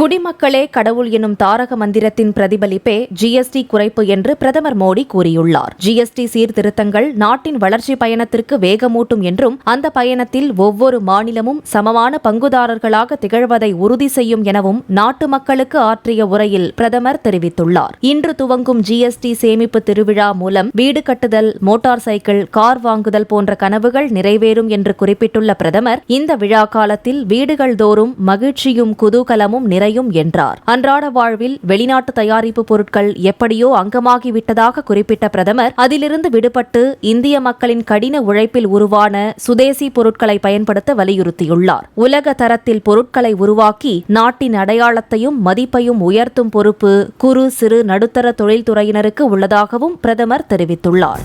குடிமக்களே கடவுள் எனும் தாரக மந்திரத்தின் பிரதிபலிப்பே ஜிஎஸ்டி குறைப்பு என்று பிரதமர் மோடி கூறியுள்ளார். ஜிஎஸ்டி சீர்திருத்தங்கள் நாட்டின் வளர்ச்சி பயணத்திற்கு வேகமூட்டும் என்றும் அந்த பயணத்தில் ஒவ்வொரு மாநிலமும் சமமான பங்குதாரர்களாக திகழ்வதை உறுதி செய்யும் எனவும் நாட்டு மக்களுக்கு ஆற்றிய உரையில் பிரதமர் தெரிவித்துள்ளார். இன்று துவங்கும் ஜிஎஸ்டி சேமிப்பு திருவிழா மூலம் வீடு கட்டுதல் மோட்டார் சைக்கிள் கார் வாங்குதல் போன்ற கனவுகள் நிறைவேறும் என்று குறிப்பிட்டுள்ள பிரதமர் இந்த விழா காலத்தில் வீடுகள் தோறும் மகிழ்ச்சியும் குதூகலமும் நிறை குறையும் என்றார். அன்றாட வாழ்வில் வெளிநாட்டு தயாரிப்பு பொருட்கள் எப்படியோ அங்கமாகிவிட்டதாக குறிப்பிட்ட பிரதமர் அதிலிருந்து விடுபட்டு இந்திய மக்களின் கடின உழைப்பில் உருவான சுதேசி பொருட்களை பயன்படுத்த வலியுறுத்தியுள்ளார். உலக தரத்தில் பொருட்களை உருவாக்கி நாட்டின் அடையாளத்தையும் மதிப்பையும் உயர்த்தும் பொறுப்பு குறு சிறு நடுத்தர தொழில்துறையினருக்கு உள்ளதாகவும் பிரதமர் தெரிவித்துள்ளார்.